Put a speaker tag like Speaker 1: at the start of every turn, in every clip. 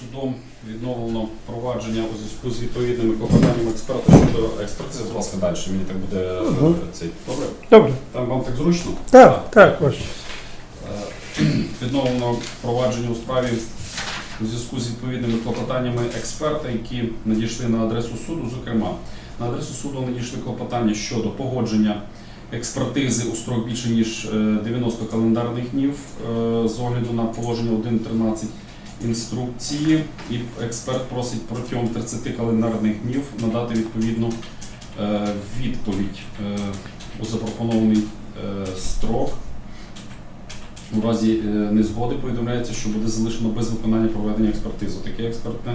Speaker 1: Судом відновлено провадження у зв'язку з відповідними клопотаннями експерта щодо експертизи. Будь ласка, далі. Мені так буде
Speaker 2: Мгм.
Speaker 1: е, цей. Добре?
Speaker 2: Добре.
Speaker 1: Там вам так зручно?
Speaker 2: Так, так, ваше.
Speaker 1: Е, Відновлено провадження у справі у зв'язку з відповідними клопотаннями експерта, які надійшли на адресу суду. Зокрема, на адресу суду надійшли клопотання щодо погодження експертизи у строк більше ніж е, 90 календарних днів е, з огляду на положення 1.13 інструкції. І експерт просить протягом 30 календарних днів надати відповідну е, відповідь е, у запропонований е, строк. У разі незгоди повідомляється, що буде залишено без виконання проведення експертизи. Таке експертне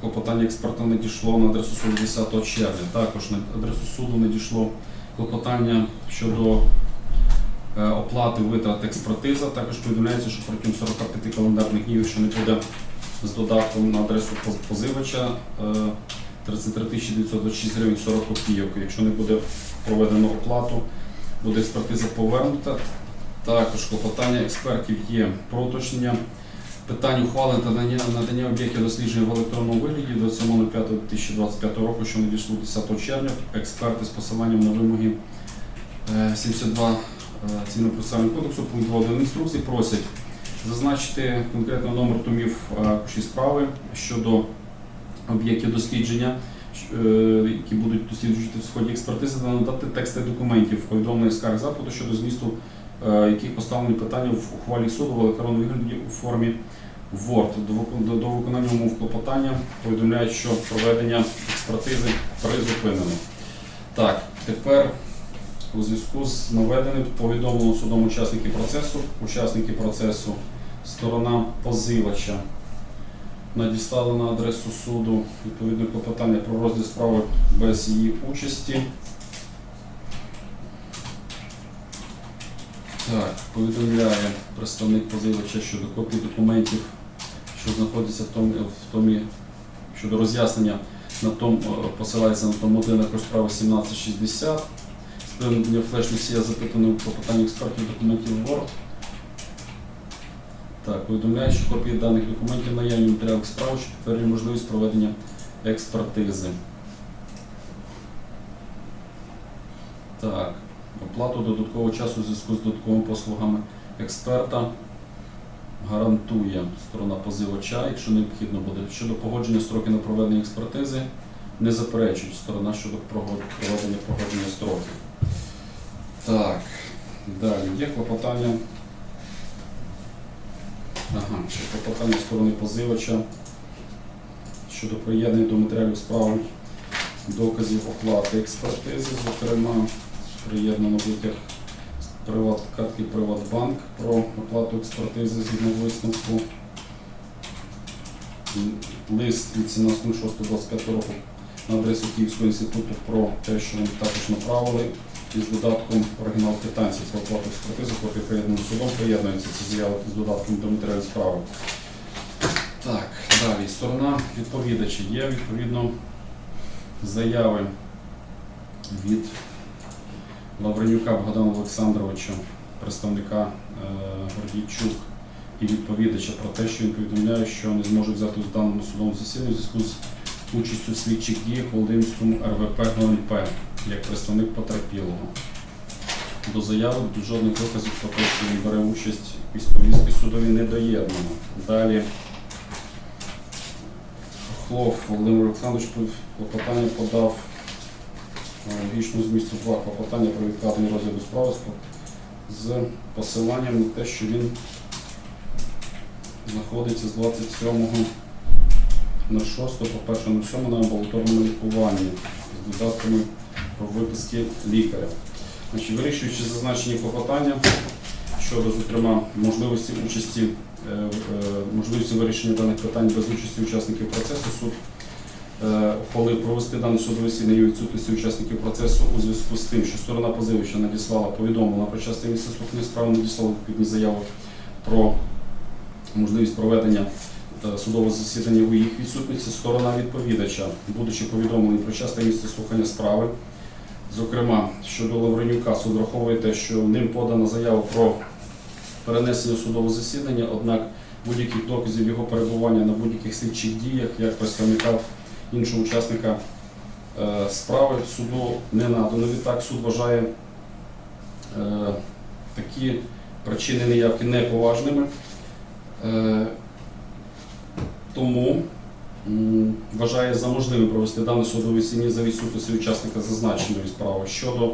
Speaker 1: клопотання експерта надійшло на адресу суду 10 червня. Також на адресу суду надійшло клопотання щодо оплати витрат експертиза. Також повідомляється, що протягом 45 календарних днів, якщо не буде з додатком на адресу поз- позивача, е, 33 926 гривень 40 копійок. Якщо не буде проведено оплату, буде експертиза повернута. Також клопотання експертів є про уточнення питань ухвали та надання, об'єктів дослідження в електронному вигляді 27.05.2025 року, що надійшло 10 червня. Експерти з посиланням на вимоги е, 72 е, Цивільно-процесуального кодексу, пункт 2 1 інструкції просять зазначити конкретно номер томів е, справи щодо об'єктів дослідження, е, які будуть досліджувати в ході експертизи, та надати тексти документів повідомлених скарг запиту щодо змісту яких поставлені питання в ухвалі суду в електронному вигляді у формі Word. До виконання умов клопотання повідомляють, що проведення експертизи призупинено. Так, тепер у зв'язку з наведеним повідомлено судом учасники процесу. Учасники процесу, сторона позивача надіслали на адресу суду відповідне клопотання про розгляд справи без її участі. Так, повідомляє представник позивача щодо копії документів, що знаходяться в тому, в томі щодо роз'яснення на том, е, посилається на тому один також справа 1760. З приводу флеш-носія запитано про питання експертних документів Word. Так, повідомляє, що копії даних документів наявні в матеріалах справи, що підтверджує можливість проведення експертизи. Так, оплату додаткового часу у зв'язку з додатковими послугами експерта гарантує сторона позивача, якщо необхідно буде. Щодо погодження строків на проведення експертизи, не заперечують сторона щодо проведення погодження строків. Так, далі є клопотання. Ага, ще клопотання сторони позивача щодо приєднання до матеріалів справи доказів оплати експертизи, зокрема, приєднано витяг приват, картки Приватбанк про оплату експертизи згідно висновку. Лист від 17.06.25 року на адресу Київського інституту про те, що вони також направили із додатком оригінал квитанції про оплату експертизи, поки приєднаним судом приєднується ці заяви з додатком до матеріалів справи. Так, далі. Сторона відповідача. Є відповідно заяви від Лавренюка Богдана Олександровича, представника е, Гордійчук і відповідача про те, що він повідомляє, що не зможуть взяти у даному судовому засіданні у зв'язку з участю в слідчих діях Володимирському РВП ГНП як представник потерпілого. До заяви до жодних доказів про те, що він бере участь в повістки судові не доєднано. Далі Хлов Володимир Олександрович клопотання подав логічного змісту два клопотання про відкладення розгляду справи з- посиланням на те, що він знаходиться з 27 на 6 по 1 на 7 на амбулаторному лікуванні з додатками виписки лікаря. Значить, вирішуючи зазначені клопотання щодо, зокрема, можливості участі, е, е, можливості вирішення даних питань без участі учасників процесу, суд е, ухвалив провести дане судове засідання у відсутності учасників процесу у зв'язку з тим, що сторона позивача надіслала повідомлена про часте місце слухання справи, надіслала відповідні заяви про можливість проведення судового засідання у їх відсутності. Сторона відповідача, будучи повідомлений про часте місце слухання справи, зокрема щодо Лавренюка, суд враховує те, що ним подана заява про перенесення судового засідання, однак будь-яких доказів його перебування на будь-яких слідчих діях як представника іншого учасника е, справи суду не надано. Відтак суд вважає е, такі причини неявки неповажними. Е, Тому вважає за можливе провести дане судове засідання за відсутності учасника зазначеної справи щодо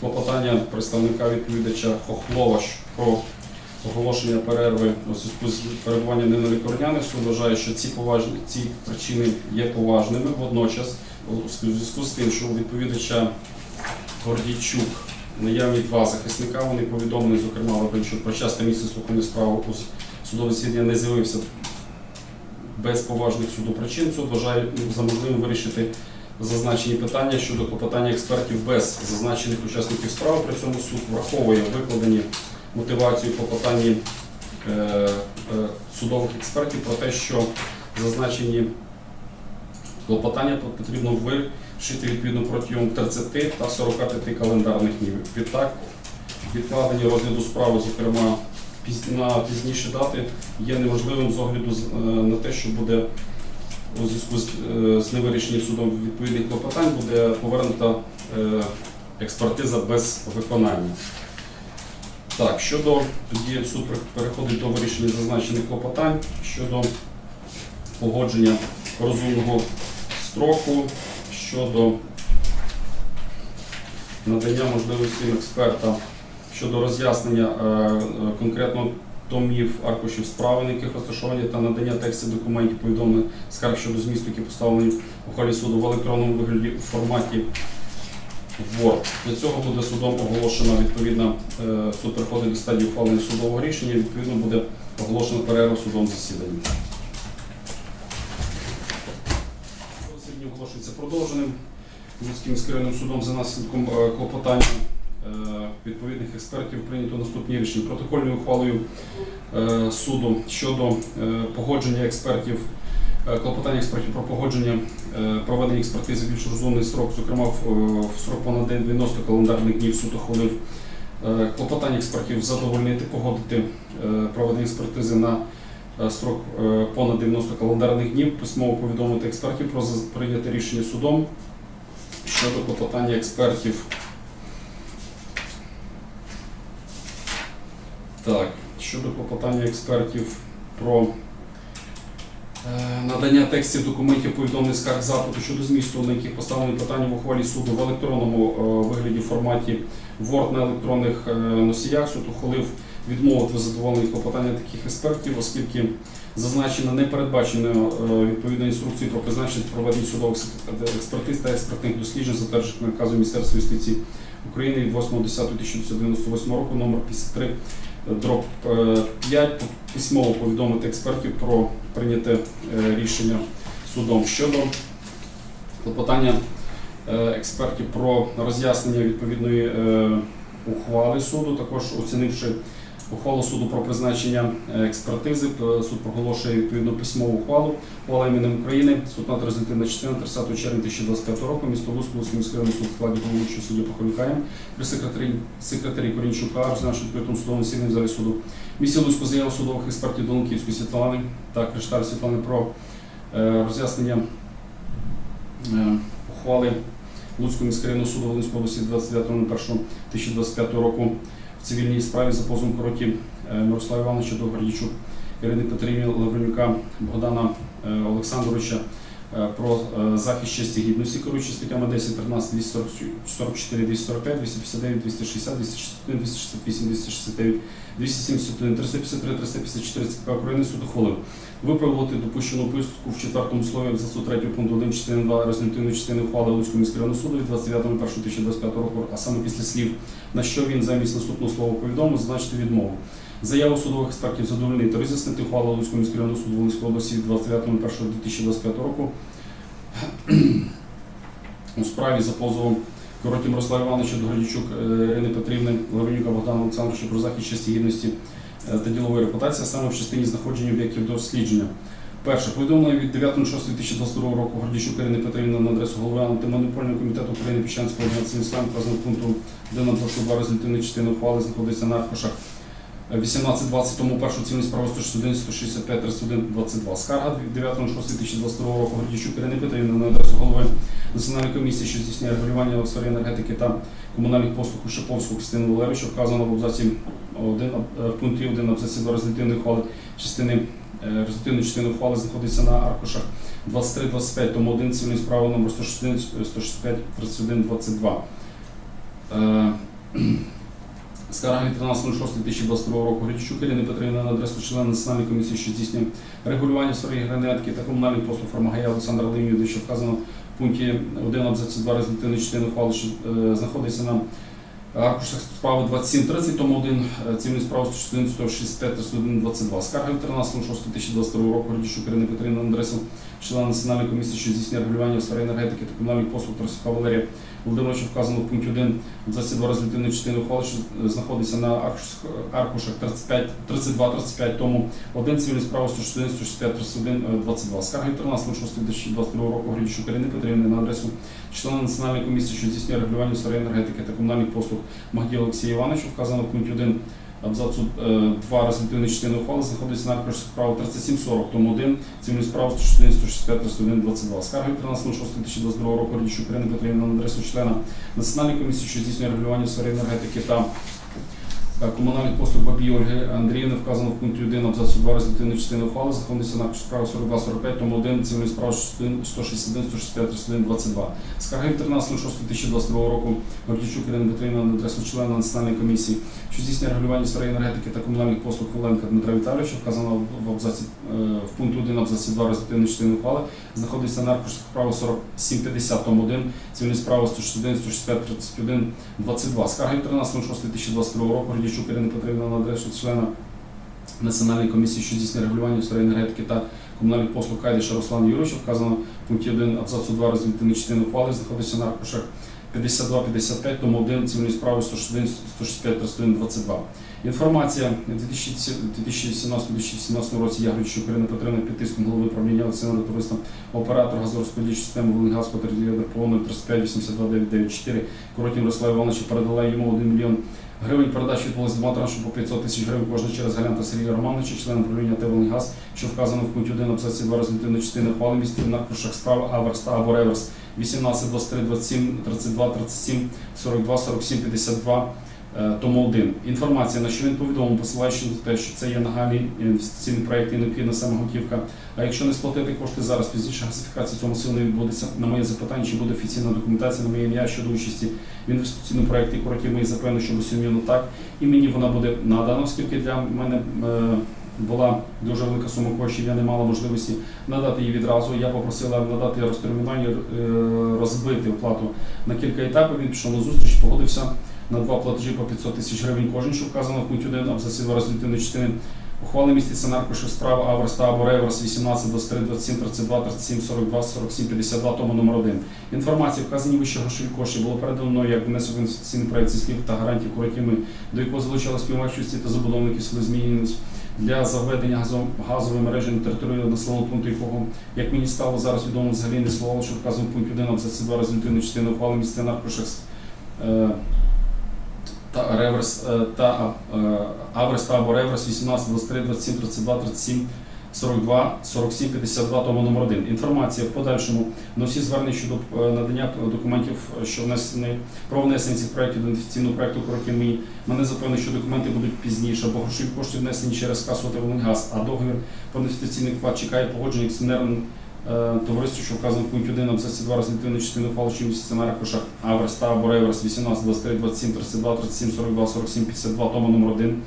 Speaker 1: клопотання представника відповідача Хохлова про оголошення перерви у зв'язку з перебуванням не. Суд вважає, що ці поважні ці причини є поважними. Водночас, у зв'язку з тим, що у відповідача Гордійчук наявні два захисника, вони повідомлені, зокрема, Лавренчук, про час та місце слухання справи у судове засідання не з'явився без поважних суду причин. Суд вважає за можливим вирішити зазначені питання щодо клопотання експертів без зазначених учасників справи. При цьому суд враховує викладені мотивацію клопотанні е, е, судових експертів про те, що зазначені клопотання потрібно вирішити відповідно протягом 30 та 45 календарних днів. Відтак, відкладення розгляду справи, зокрема на пізніші дати, є неможливим з огляду е, на те, що буде у зв'язку з, е, невирішенням судом відповідних клопотань буде повернута е, експертиза без виконання. Так, щодо тоді суд переходить до вирішення зазначених клопотань щодо погодження розумного строку, щодо надання можливості експерта щодо роз'яснення е, е, конкретно томів аркушів справи, на яких розташовані, та надання текстів документів повідомлень скарг щодо змісту, які поставлені у хвалі суду в електронному вигляді у форматі Word. Для цього буде судом оголошено відповідно, е, суд переходить до стадії ухвалення судового рішення, відповідно буде оголошено перерву судом. Засідання оголошується продовженим. Луцьким міськрайонним судом за наслідком клопотання відповідних експертів прийнято наступні рішення. Протокольною ухвалою е, суду щодо е, погодження експертів, е, клопотання експертів про погодження е, проведення експертизи більш розумний срок, зокрема в, е, срок понад 90 календарних днів суд ухвалив е, клопотання експертів задовольнити, погодити е, проведення експертизи на е, строк е, понад 90 календарних днів, письмово повідомити експертів про прийняте рішення судом щодо клопотання експертів. Так, щодо клопотання експертів про е, надання текстів документів повідомлень скарг запиту щодо змісту, на яких поставлені питання в ухвалі суду в електронному е, вигляді форматі Word на електронних е, носіях. Суд ухвалив відмовити в задоволенні клопотання таких експертів, оскільки зазначено не передбачено відповідної інструкції про призначення проведення судових експертиз та експертних досліджень, затверджених наказом Міністерства юстиції України від 8.10.1998 року номер 53 дроб 5 письмово повідомити експертів про прийняте е, рішення судом. Щодо клопотання е, експертів про роз'яснення відповідної е, ухвали суду, також оцінивши ухвалу суду про призначення е, експертизи, суд проголошує відповідну письмову ухвалу ухвала іменем України, суд над результативна частина 30 червня 2025 року, місто Луцьк, міський суд в складі головуючого судді Похолюкаєм, при секретарі, секретарі Корінчука, розглянувши відкритому судовому в залі суду. Місті Луцьку заяву судових експертів Долонківської Світлани та Кришталь Світлани про е, роз'яснення е, ухвали Луцького міськрайонного суду Волинської області 29.01.2025 року в цивільній справі за позовом короті е, Мирослава Івановича до Гордійчук Ірини Петрівні Лавренюка Богдана е, Олександровича про е, захист честі гідності, керуючи статтями 10, 13, 244, 245, 259, 260, 261, 268, 269, 271, 353, 354 ЦК України суд ухвалив виправити допущену пустку в четвертому слові абзацу 3 пункту 1 частини 2 результативної частини ухвали Луцького міськрайонного суду від 29.01.2025 року, а саме після слів, на що він замість наступного слова повідомив, зазначити відмову. Заяву судових експертів задовольнити роз'яснити ухвалу Луцького міськрайонного суду Волинської області від 29.01.2025 року. У справі за позовом Короті Мирослава Івановича до Гордійчук е, Ірини Петрівни, Лавренюка Богдана Олександровича про захист честі гідності е, та ділової репутації, саме в частині знаходження об'єктів дослідження. Перше, повідомлення від 9.06.2022 року Гордійчук Ірини Петрівни на адресу голови антимонопольного комітету України Піщанського організації вказано пункту 1 абзацу 2 результативної частини ухвали знаходиться на аркушах 18-20, тому першу цільну справу 161, 165, 31, 22. Скарга від 9.06.2022 року Гордійчук Ірини Петрівни на адресу голови Національної комісії, що здійснює регулювання у сфері енергетики та комунальних послуг у Шиповську Кристину Валерійовичу, вказано в абзаці 1, е, в пункті 1 абзаці 2 результативної ухвали частини е, результативної частини ухвали знаходиться на аркушах 23-25, тому 1 цивільної справи номер 161, 165, 31, 22. Е, Скарга від 13.06.2022 року Гречук Ірини Петрівни на адресу члена Національної комісії, що здійснює регулювання сфери енергетики та комунальних послуг Фармагая Олександра Леонідовича, вказано в пункті 1 абзаці 2 результативної частини ухвали, що е, знаходиться на аркушах справи 27.30, тому 1 цивільної справи 161, 165, 31, 22. Скарга від 13.06.2022 року Гречук Ірини Петрівни на адресу члена Національної комісії, що здійснює регулювання у сфері енергетики та комунальних послуг Тарасюка Валерія Володимировича, вказано в пункті 1 абзаці 2 результативної частини ухвали, що знаходиться на аркушах, аркушах 35, 32-35, тому 1 цивільної справи 161, 165, 31, е, 22. Скарга від 13.06.2022 року Гречук Ірини Петрівни на адресу члена Національної комісії, що здійснює регулювання у сфері енергетики та комунальних послуг Магдія Олексія Івановича, вказано в пункті 1 абзацу 2 результативної частини ухвали знаходиться на аркушах справи 3740, тому 1 цивільну справу 161, 165, 31, 22. Скарга від 13.06.2022 року Радічук України Петрівни на адресу члена Національної комісії, що здійснює регулювання сфери енергетики та комунальних послуг Бабії Ольги Андріївни, вказано в пункті 1 абзацу 2 результативної частини ухвали, знаходиться на справи 42-45, тому 1 цивільну справу 161, 161, 165, 31, 22. Скарга від 13.06.2022 року Гордійчук Ірини Петрівни на адресу члена Національної комісії, що здійснює регулювання у сфері енергетики та комунальних послуг Воленка Дмитра Віталійовича, вказано в абзаці е, в пункті 1 абзаці 2 результативної частини ухвали, знаходиться на аркуші справи 4750, тому 1, цивільні справи 161, 165, 31, 22. Скарга від 13.06.2022 року Гордійчук Ірини Петрівни на адресу члена Національної комісії, що здійснює регулювання у сфері енергетики та комунальних послуг Кайдиша Руслана Юровича, вказано в пункті 1 абзацу 2 результативної частини ухвали, знаходиться на аркушах 52-55, тому 1 цивільної справи 161, 165, 31, 22. Інформація у 2017-2017 році Ягрич Ірина Петрівна під тиском голови правління акціонерного товариства оператор газорозподільчої системи Волингаз по території ДРПО 035 82 994 Коротін Руслав Івановича передала йому 1 мільйон гривень. передачі відбулися два траншами по 500 тисяч гривень кожна через Галянта Сергія Романовича, члена управління ТЕ газ, що вказано в пункті 1 абзаці 2 результативної частини хвалимістів на крушах справи Аверс та або Реверс 18, 23, 27, 32, 37, 42, 47, 52, е, тому 1. Інформація, на що він повідомив, посилаючи на те, що це є нагальний інвестиційний проєкт і необхідна саме готівка. А якщо не сплатити кошти зараз, пізніше газифікація цьому силу не відбудеться. На моє запитання, чи буде офіційна документація на моє ім'я щодо участі в інвестиційному проєкті коротів мої запевнено, що безсумнівно так. І мені вона буде надана, оскільки для мене е, була дуже велика сума коштів, я не мала можливості надати її відразу. Я попросила надати розтермінування, е, розбити оплату на кілька етапів. Він пішов на зустріч, погодився на два платежі по 500 тисяч гривень кожен, що вказано в пункті 1 абзаці 2 результативної частини. Ухвали міститься на аркушах справ Аверс та або Реверс 18, 23, 27, 32, 37, 42, 47, 52, тому номер 1. Інформація, вказані вище грошові кошти, було передано як внесок інвестиційний проект зі слів та гарантій куратівми, до якого залучали співмачості та забудовники сели для заведення газо- газової мережі на територію населеного пункту, якого, як мені стало зараз відомо, взагалі не слово, що вказано в пункті 1 абзаці 2 результативної частини ухвали місця на аркушах е, та реверс е, та е, аверс та або реверс 18, 23, 27, 32, 37, 42, 47, 52, тому номер 1. Інформація в подальшому на всі звернення щодо е, надання документів, що внесені про внесення цих проєктів інвестиційного проєкту «Кроки мої». Мене запевнено, що документи будуть пізніше, бо грошові кошти внесені через касу «Волингаз», а договір про інвестиційний вклад чекає погодження акціонерним товариству, що вказано в пункті 1 абзаці 2 результативної частини ухвали, що місяця на аркушах Аверс та або Реверс 18, 23, 27, 32, 37, 42, 47, 52, тому номер 1.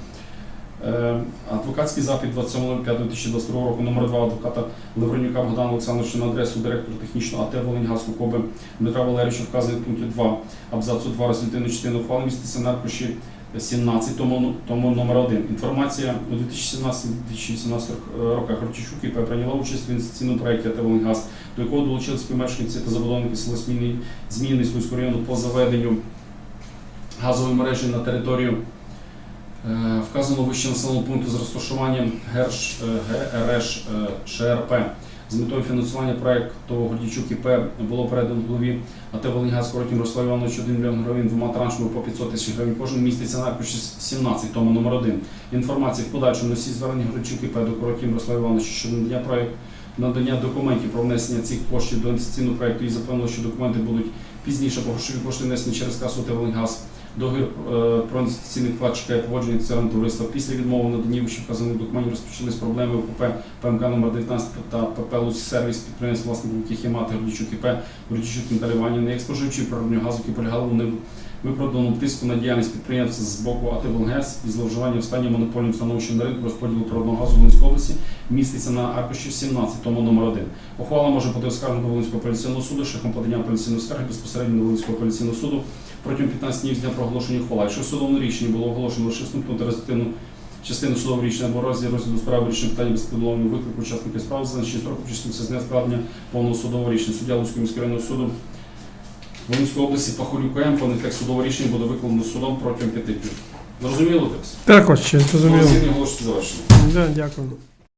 Speaker 1: Е, Адвокатський запит 27.05.2022 року номер 2 адвоката Лавренюка Богдана Олександровича на адресу директора технічного АТ Волиньгазку Коби Дмитра Валерійовича вказаний в пункті 2 абзацу 2 результативної частини ухвали міститься на аркуші 17, тому, тому номер 1. Інформація у 2017-2018 роках Горчичук ІП прийняла участь в інвестиційному проєкті АТ до якого долучились співмешканці та забудовники села Зміни Слуцького району по заведенню газової мережі на територію Е, Вказано вище населеного пункту з розташуванням ГРШ, е, ГРШ е, ШРП з метою фінансування проекту Гордійчук ІП було передано голові АТ «Волиньгаз» Коротім Руславі Івановичу 1 мільйон гривень двома траншами по 500 тисяч гривень. Кожен міститься на аркуші 17, тому номер 1. Інформація в подальшому носі звернення Гордійчук ІП до Коротім Івановича щодо надання проекту надання документів про внесення цих коштів до інвестиційного проекту і запевнило, що документи будуть пізніше по грошові кошти внесені через касу «Тевелгаз». Договір е, про інвестиційний вклад чекає погодження акціонерного товариства. Після відмови наданні вище вказаних документів розпочались проблеми у ПП ПМК номер 19 та ПП «Луцьк сервіс підприємств власників яких є мати Гордійчук ІП, Гордійчук Наталія Іванівна, як споживачі природнього газу, які полягали у нев- виправданому тиску на діяльність підприємства з боку АТ «Волгес» і зловживання в стані монопольним становищем на ринку розподілу природного газу в Волинській області міститься на аркуші 17, тому номер 1. Ухвала може бути оскаржена до Волинського апеляційного суду шляхом подання апеляційної скарги безпосередньо до Волинського апеляційного суду протягом 15 днів з дня проголошення ухвали. Якщо в судовому рішенні було оголошено лише вступну та результативну частину судового рішення або розі розгляду справи рішення питання без повідомлення виклику учасника справи, зазначені строк числиться з дня складення повного судового рішення. Суддя Луцького міського районного суду Волинської області Пахолюк М. Повний текст судового рішення буде викладено судом протягом п'яти днів. Зрозуміло текст?
Speaker 2: Також зрозуміло.
Speaker 1: Голосування оголошується завершено.
Speaker 2: Да, дякую.